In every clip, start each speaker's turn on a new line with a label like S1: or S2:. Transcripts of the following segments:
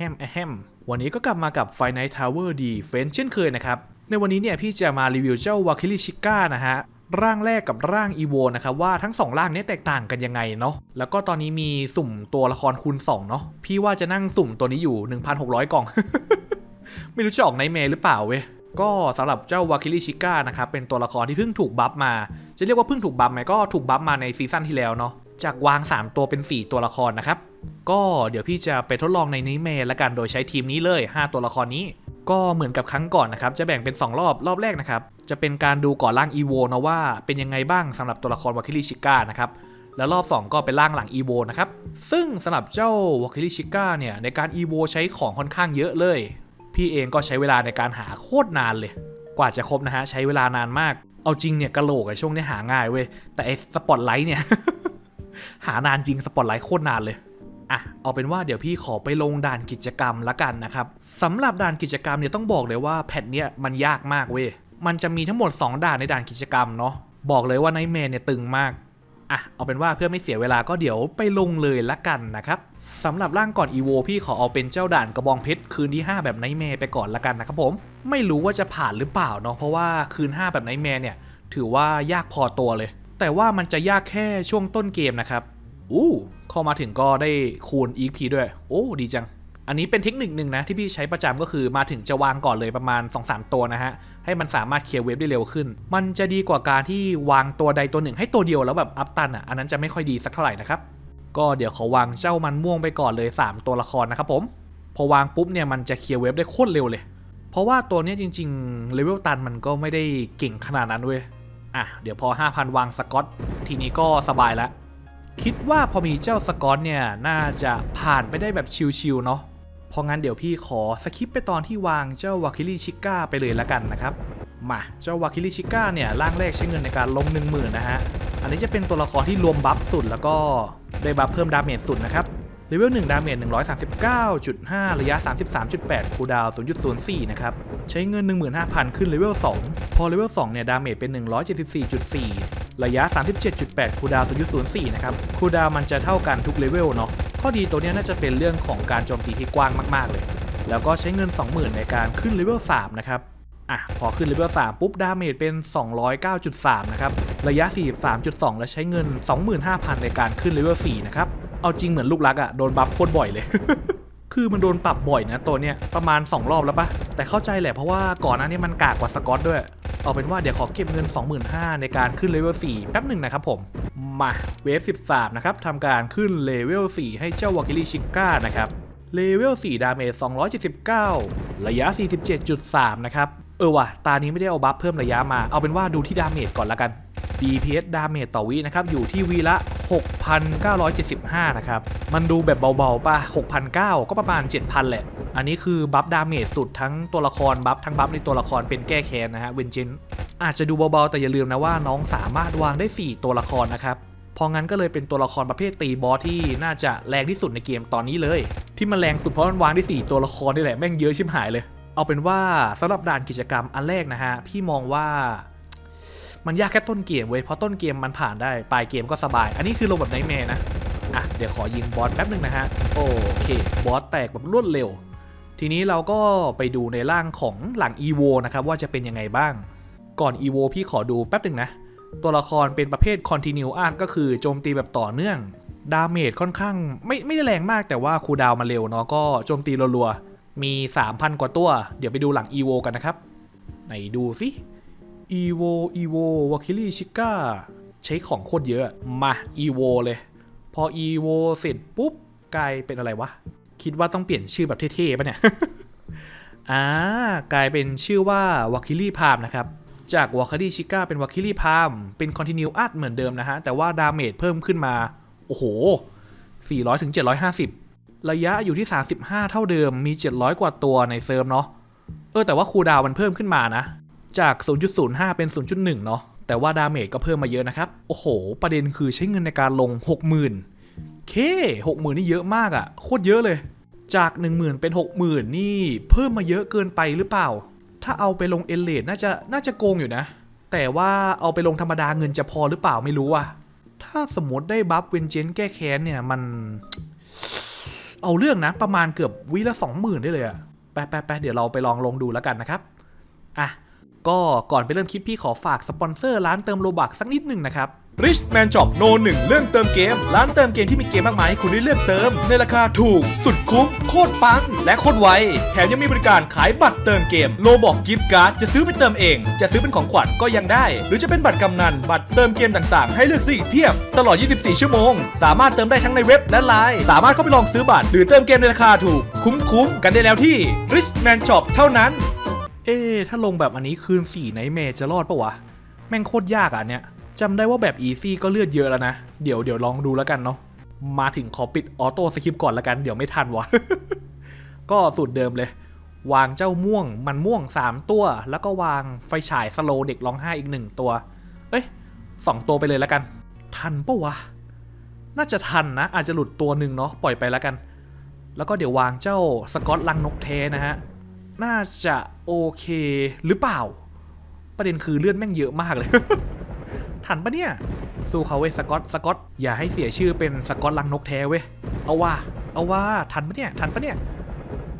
S1: ฮมแฮมวันนี้ก็กลับมากับ f i n a l Tower Defense เช่นเคยนะครับ ในวันนี้เนี่ยพี่จะมารีวิวเจ้าวาคิริชิก้านะฮะ ร่างแรกกับร่างอีโวนะครับว่าทั้ง 2 ร่างนี้แตกต่างกันยังไงเนาะแล้วก็ตอนนี้มีสุ่มตัวละครคูณ2เนาะพี่ว่าจะนั่งสุ่มตัวนี้อยู่ 1,600 กล่อง ไม่รู้จะออกในเมหรือเปล่าเว้ยก็สำหรับเจ้าวาคิริชิก้านะครับเป็นตัวละครที่เพิ่งถูกบัฟมา จะเรียกว่าเพิ่งถูกบัฟไหมก็ถูกบัฟมาในซีซั่นที่แล้วเนาะจากวาง 3 ตัวเป็น 4 ตัวละครนะครับ ก็เดี๋ยวพี่จะไปทดลองในนี้เมละกันโดยใช้ทีมนี้เลย 5 ตัวละครนี้ ก็เหมือนกับครั้งก่อนนะครับ จะแบ่งเป็น 2 รอบรอบแรกนะครับ จะเป็นการดูก่อนร่างอีโวนะว่าเป็นยังไงบ้างสำหรับตัวละครวาคิริชิก้านะครับแล้วรอบ 2 ก็เป็นร่างหลัง EVO นะครับ ซึ่งสำหรับเจ้าวาคิริชิก้าเนี่ย ในการ EVO ใช้ของค่อนข้างเยอะเลย พี่เองก็ใช้เวลาในการหาโคตรนานเลย กว่าจะครบนะฮะ ใช้เวลานานมาก เอาจริงเนี่ยกะโหลกอะช่วงนี้หาง่ายเว้ย แต่ไอ้สปอตไลท์เนี่ย หานานจริงสปอตไลท์โคตรนานเลย อะเอาเป็นว่าเดี๋ยวพี่ขอไปลงด่านกิจกรรมละกันนะครับสำหรับด่านกิจกรรมเนี่ยต้องบอกเลยว่าแพทเนี่ยมันยากมากเว้ยมันจะมีทั้งหมด 2 ด่านในด่านกิจกรรมเนาะบอกเลยว่าไนท์แมนเนี่ยตึงมากอะเอาเป็นว่าเพื่อไม่เสียเวลาก็เดี๋ยวไปลงเลยละกันนะครับสำหรับร่างก่อนอีโวพี่ขอเอาเป็นเจ้าด่านกระบองเพชรคืนที่ 5 แบบไนท์แมร์ไปก่อนละกันนะครับผมไม่รู้ว่าจะผ่านหรือเปล่าเนาะเพราะว่าคืน 5 แบบไนท์แมร์เนี่ยถือว่ายากพอตัวเลย แต่ว่ามันจะยากแค่ช่วงต้นเกมนะครับ อู้เข้ามาถึงก็ได้คูณ EP ด้วย โอ้ดีจัง อันนี้เป็นเทคนิคหนึ่งนะที่พี่ใช้ประจำก็คือมาถึงจะวางก่อนเลยประมาณ 2-3 ตัวนะฮะ ให้มันสามารถเคลียร์เวฟได้เร็วขึ้น มันจะดีกว่าการที่วางตัวใดตัวหนึ่งให้ตัวเดียวแล้วแบบอัพตันอะอันนั้นจะไม่ค่อยดีสักเท่าไหร่นะครับก็เดี๋ยวขอวางเจ้ามันม่วงไปก่อนเลย 3 ตัวละครนะครับผม พอวางปุ๊บเนี่ยมันจะเคลียร์เวฟได้โคตรเร็วเลย เพราะว่าตัวนี้จริงๆเลเวลตันมันก็ไม่ได้เก่งขนาดนั้นเว้ย อะ เดี๋ยวพอ 5,000 วางสกอต ทีนี้ก็สบายแล้ว คิดว่าพอมีเจ้าสกอตเนี่ยน่าจะผ่านไปได้แบบชิวๆเนาะพองั้นเดี๋ยวพี่ขอสคิปไปตอนที่วางเจ้าวาคิริชิก้าไปเลยละกันนะครับ มาเจ้าวาคิริชิก้าเนี่ยร่างแรกใช้เงินในการลง 1 0,000 นะฮะ อันนี้จะเป็นตัวละครที่รวมบัฟสุดแล้วก็ได้บัฟเพิ่มดาเมจสุดนะครับ เลเวล1ดาเมจ139.5 ระยะ 33.8 คูดาวน์0.04 นะครับ ใช้เงิน 15,000 ขึ้นเลเวล2 พอเลเวล2เนี่ย ดาเมจเป็น 174.4 ระยะ 37.8 คูดาวน์0.04 นะครับ คูดาวมันจะเท่ากันทุกเลเวลเนาะ ข้อดีตัวเนี้ยน่าจะเป็นเรื่องของการโจมตีที่กว้างมาก ๆ เลย แล้วก็ใช้เงิน 20,000 ในการขึ้นเลเวล3นะครับ อะพอขึ้นเลเวล3ปุ๊บ ดาเมจเป็น 209.3 นะครับ ระยะ 43.2 และใช้เงิน 25,000 ในการขึ้นเลเวล4นะครับ เอาจริงเหมือนลูกรักอะโดนบัฟโคตรบ่อยเลย คือมันโดนปรับบ่อยนะตัวเนี้ย ประมาณ 2 รอบแล้วปะแต่เข้าใจแหละเพราะว่าก่อนหน้านี้มันกากกว่าสกอตด้วย เอาเป็นว่าเดี๋ยวขอเก็บเงิน 25,000 ในการขึ้นเลเวล4แป๊บหนึ่งนะครับผม มาเวฟ 13 นะครับทำการขึ้นเลเวล4ให้เจ้าวากิริชิก้านะครับเลเวล4ดาเมจ279 ระยะ 47.3 นะครับ เออว่ะ ตานี้ไม่ได้เอาบัฟเพิ่มระยะมา เอาเป็นว่าดูที่ดาเมจก่อนละกัน DPS ดาเมจต่อวินะครับ อยู่ที่วีละ 6,975 นะครับ มันดูแบบเบาๆป่ะ 6,900 ก็ประมาณ 7,000 แหละ อันนี้คือบัฟดาเมจสุดทั้งตัวละครบัฟทั้งบัฟในตัวละครเป็นแก้แค้นนะฮะเวนเจนอาจจะดูเบาๆ แต่อย่าลืมนะว่าน้องสามารถวางได้ 4 ตัวละครนะครับพราะงั้นก็เลยเป็นตัวละครประเภทตีบอสที่น่าจะแรงที่สุดในเกมตอนนี้เลย ที่มันแรงสุดเพราะมันวางได้ 4 ตัวละครนี่แหละแม่งเยอะชิบหายเลย เอาเป็นว่าสำหรับด่านกิจกรรมอันแรกนะฮะ พี่มองว่ามันยากแค่ต้นเกมเว้ยเพราะต้นเกมมันผ่านได้ปลายเกมก็สบาย อันนี้คือลงแบบไนแมร์นะอะเดี๋ยวขอยิงบอสแป๊บหนึ่งนะฮะ โอเค บอสแตกแบบรวดเร็ว ทีนี้เราก็ไปดูในร่างของหลัง EVO นะครับ ว่าจะเป็นยังไงบ้าง ก่อน EVO พี่ขอดูแป๊บหนึ่งนะ ตัวละครเป็นประเภท Continue Art ก็คือโจมตีแบบต่อเนื่อง ดาเมจค่อนข้าง ไม่ไม่ได้แรงมากแต่ว่าคูดาวมาเร็วเนาะก็โจมตีรัวๆ มี 3,000 กว่าตัว เดี๋ยวไปดูหลัง EVO กันนะครับ ไหนดูสิ EVO EVO w a k i l i Chica ใช้ของโคตรเยอะ มา EVO เลย พอ EVO เสร็จปุ๊บกลายเป็นอะไรวะ คิดว่าต้องเปลี่ยนชื่อแบบเท่ๆปะเนี่ย อ่ากลายเป็นชื่อว่าวาคิลี่พามนะครับ จากวาคิลี่ชิก้าเป็นวาคิลี่พามเป็นคอนติเนียอัดเหมือนเดิมนะฮะ แต่ว่าดาเมจเพิ่มขึ้นมา โอ้โห400ถึง750 ระยะอยู่ที่ 35 เท่าเดิมมี 700 กว่าตัวในเซิร์ฟเนาะเออแต่ว่าคูดาวมันเพิ่มขึ้นมานะ จาก 0.05 เป็น 0.1 เนาะแต่ว่าดาเมจก็เพิ่มมาเยอะนะครับ โอ้โห ประเด็นคือใช้เงินในการลง 60,000เค60,000 นี่เยอะมากอะ่ะ โคตรเยอะเลย จาก 10,000 เป็น 60,000 นี่เพิ่มมาเยอะเกินไปหรือเปล่า ถ้าเอาไปลงเอเลดน่าจะน่าจะโกงอยู่นะ แต่ว่าเอาไปลงธรรมดาเงินจะพอหรือเปล่าไม่รู้อะถ้าสมมติได้บัฟเวนเจนแก้แค้นเนี่ยมัน เอาเรื่องนะประมาณเกือบวิละสองหมื่นได้เลยอะแปไปไปเดี๋ยวเราไปลองลงดูแล้วกันนะครับอะก็ก่อนไปเริ่มคลิปพี่ขอฝากสปอนเซอร์ร้านเติมโลบักสักนิดหนึ่งนะครับ Rich Man Shop No 1เรื่องเติมเกม ร้านเติมเกมที่มีเกมมากมายให้คุณได้เลือกเติม ในราคาถูกสุดคุ้ม โคตรปัง และโคตรไว แถมยังมีบริการขายบัตรเติมเกมโลบอกกิฟต์การ์ดจะซื้อไปเติมเอง จะซื้อเป็นของขวัญก็ยังได้ หรือจะเป็นบัตรกำนันบัตรเติมเกมต่างๆ ให้เลือกซื้ออีกเพียบตลอด 24 ชั่วโมง สามารถเติมได้ทั้งในเว็บและไลน์สามารถเข้าไปลองซื้อบัตรหรือเติมเกมในราคาถูกคุ้มๆกันได้แล้วที่ Rich Man Shop เท่านั้น เอ๊ะถ้าลงแบบอันนี้คืนสี่ไนเมจะรอดปะวะ แม่งโคตรยากอะเนี่ย จำได้ว่าแบบอีซี่ก็เลือดเยอะแล้วนะ เดี๋ยวเดี๋ยวลองดูแล้วกันเนาะ มาถึงขอปิดออโต้สคริปต์ก่อนแล้วกัน เดี๋ยวไม่ทันวะ ก็สูตรเดิมเลย วางเจ้าม่วงมันม่วง 3 ตัว แล้วก็วางไฟฉายสโลเด็กร้องไห้อีก1ตัว เอ้ยสองตัวไปเลยแล้วกัน ทันปะวะ น่าจะทันนะ อาจจะหลุดตัวหนึ่งเนาะปล่อยไปแล้วกัน แล้วก็เดี๋ยววางเจ้าสกอตลังนกเทนะฮะ น่าจะโอเคหรือเปล่า ประเด็นคือเลือดแม่งเยอะมากเลย ทันปะเนี่ย สู้เขาเว้ยสกอตสกอตอย่าให้เสียชื่อเป็นสกอตลังนกแท้เว้ยเอาว่าเอาว่าทันปะเนี่ยทันปะเนี่ย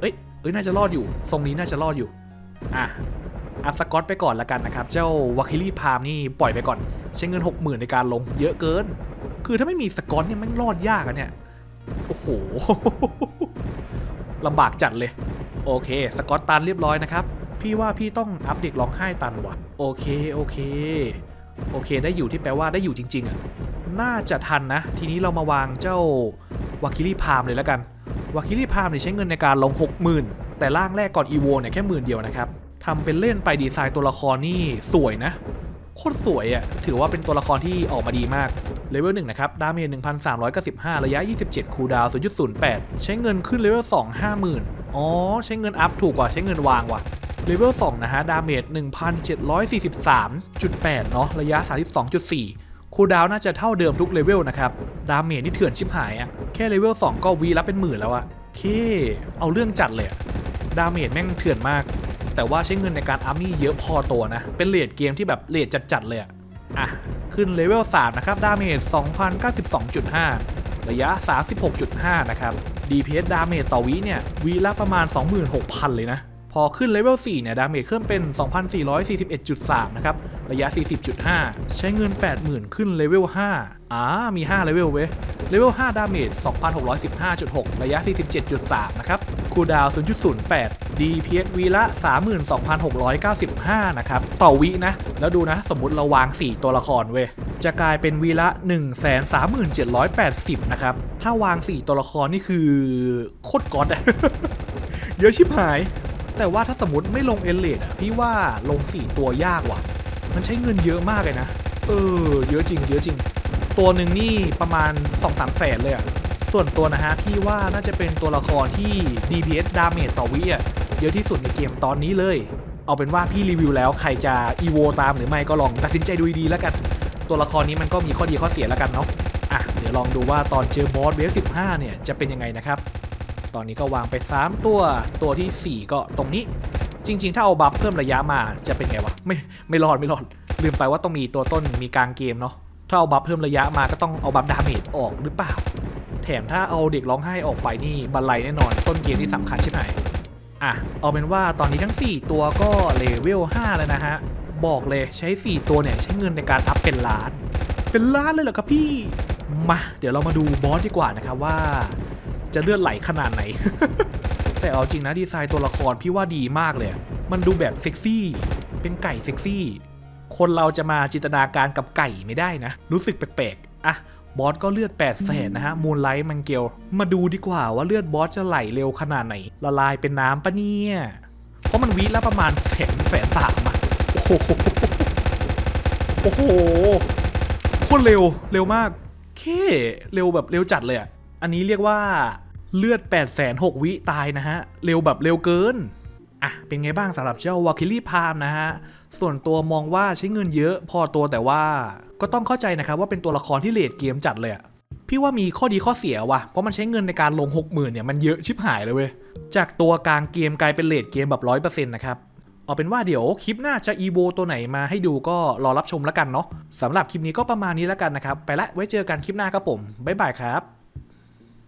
S1: เอ้ยเอ้ยน่าจะรอดอยู่ ทรงนี้น่าจะรอดอยู่อะอัพสกอตไปก่อนละกันนะครับ เจ้าวาคิลี่พามนี่ปล่อยไปก่อน ใช้เงิน 60,000 ในการลง เยอะเกิน คือถ้าไม่มีสกอตเนี่ยมันรอดยากอะเนี่ย โอ้โหลำบากจัดเลย โอเค สกอตตันเรียบร้อยนะครับ พี่ว่าพี่ต้องอัปเด็กร้องไห้ตันว่ะ โอเค โอเค โอเคได้อยู่ที่แปลว่าได้อยู่จริง ๆอะน่าจะทันนะ ทีนี้เรามาวางเจ้าวาคิลี่พามเลยแล้วกันวาคิลี่พามเนี่ยใช้เงินในการลง 60,000 แต่ร่างแรกก่อนอีโวเนี่ยแค่หมื่นเดียวนะครับทำเป็นเล่นไปดีไซน์ตัวละครนี่สวยนะโคตรสวยอะ่ะถือว่าเป็นตัวละครที่ออกมาดีมากเลเวล1นะครับดาเมจ1,395 ระยะ 27 คูดาวน์0.08 ใช้เงินขึ้นเลเวล2 50,000 อ๋อ ใช้เงินอัพถูกกว่าใช้เงินวางว่ะ เลเวล2นะฮะ ดาเมจ 1,743.8 เนาะ ระยะ 32.4 คูลดาวน่าจะเท่าเดิมทุกเลเวลนะครับ ดาเมจนี่เถื่อนชิบหายอะแค่เลเวล2ก็วีรับเป็นหมื่นแล้วอะเค เอาเรื่องจัดเลยอะดาเมจแม่งเถื่อนมาก แต่ว่าใช้เงินในการอัพนี่เยอะพอตัวนะ เป็นเลดเกมที่แบบเลดจัดๆเลยอะอะ ขึ้นเลเวล3นะครับ ดาเมจ 2,092.5 ระยะ 36.5 นะครับ DPS ดาเมจต่อวิเนี่ยวีละประมาณ 26,000 เลยนะ พอขึ้นเลเวล4เนี่ยดาเมจขึ้นเป็น 2,441.3 นะครับ ระยะ 40.5 ใช้เงิน 80,000 ขึ้นเลเวล5อ่ามี 5 เลเวลเว้ย เลเวล5ดาเมจ 2,615.6 ระยะ 47.3 นะครับ คูดาว 0.08 DPS วีละ 32,695 นะครับ ต่อวินะ แล้วดูนะ สมมติเราวาง 4 ตัวละครเว้ย จะกลายเป็นวีละ 137,780 นะครับ ถ้าวาง 4 ตัวละครนี่คือโคตรก๊อตอะเยอะชิบหาย แต่ว่าถ้าสมมติไม่ลงเอเลดอะพี่ว่าลง 4 ตัวยากว่ะ มันใช้เงินเยอะมากเลยนะ เออ เยอะจริง เยอะจริง ตัวหนึ่งนี่ประมาณ 2-3แสนเลยอะ ส่วนตัวนะฮะ พี่ว่าน่าจะเป็นตัวละครที่ DPS ดาเมจต่อวิอะเยอะที่สุดในเกมตอนนี้เลย เอาเป็นว่าพี่รีวิวแล้วใครจะอีโวตามหรือไม่ก็ลองตัดสินใจดูดีแล้วกัน ตัวละครนี้มันก็มีข้อดีข้อเสียแล้วกันเนาะ อะ เดี๋ยวลองดูว่าตอนเจอบอสเวฟ15 เนี่ยจะเป็นยังไงนะครับ ตอนนี้ก็วางไป 3 ตัว ตัวทีสี่ 4 ก็ตรงนี้ จริง ๆ ถ้าเอาบัฟเพิ่มระยะมาจะเป็นไงวะ ไม่ ไม่รอด ไม่รอด ลืมไปว่าต้องมีตัวต้น มีกลางเกมเนาะ ถ้าเอาบัฟเพิ่มระยะมาก็ต้องเอาบัฟดาเมจออกหรือเปล่า แถมถ้าเอาเด็กร้องไห้ออกไปนี่บันไลแน่นอน ต้นเกมที่สำคัญใช่ไหมอะ เอาเป็นว่าตอนนี้ทั้ง 4 ตัวก็เลเวล5แล้วนะฮะ บอกเลยใช้ 4 ตัวเนี่ยใช้เงินในการอัพเป็นล้าน เป็นล้านเลยเหรอครับพี่ มา เดี๋ยวเรามาดูบอสดีกว่านะครับว่า จะเลือดไหลขนาดไหน แต่เอาจริงนะดีไซน์ตัวละครพี่ว่าดีมากเลย มันดูแบบเซ็กซี่ เป็นไก่เซ็กซี่ คนเราจะมาจินตนาการกับไก่ไม่ได้นะ รู้สึกแปลกๆ อะบอสก็เลือด8 0 0แสนนะฮะ มูนไลท์มังเกลมาดูดีกว่าว่าเลือดบอสจะไหลเร็วขนาดไหน ละลายเป็นน้ำปะเนี่ย เพราะมันวิละประมาณแสนแสนสามอะโอ้โห โอ้โห โคตรเร็ว เร็วมาก เค เร็วแบบเร็วจัดเลยอะ อันนี้เรียกว่าเลือด8 6 0 0 0วิตายนะฮะ เร็วแบบเร็วเกิน อะ เป็นไงบ้างสำหรับเจ้าวาคิลี่พามนะฮะ ส่วนตัวมองว่าใช้เงินเยอะพอตัวแต่ว่า ก็ต้องเข้าใจนะครับว่าเป็นตัวละครที่เลดเกมจัดเลยพี่ว่ามีข้อดีข้อเสียว่ะ เพราะมันใช้เงินในการลง 60,000เนี่ยมันเยอะชิบหายเลยเว้ย จากตัวกลางเกมกลายเป็นเลดเกมแบบ100%นะครับเอาเป็นว่าเดี๋ยวคลิปหน้าจะอีโวตัวไหนมาให้ดูก็รอรับชมแล้วกันเนาะสำหรับคลิปนี้ก็ประมาณนี้แล้วกันนะครับ ไปละไว้เจอกันคลิปหน้าครับผม บ๊ายบายครับ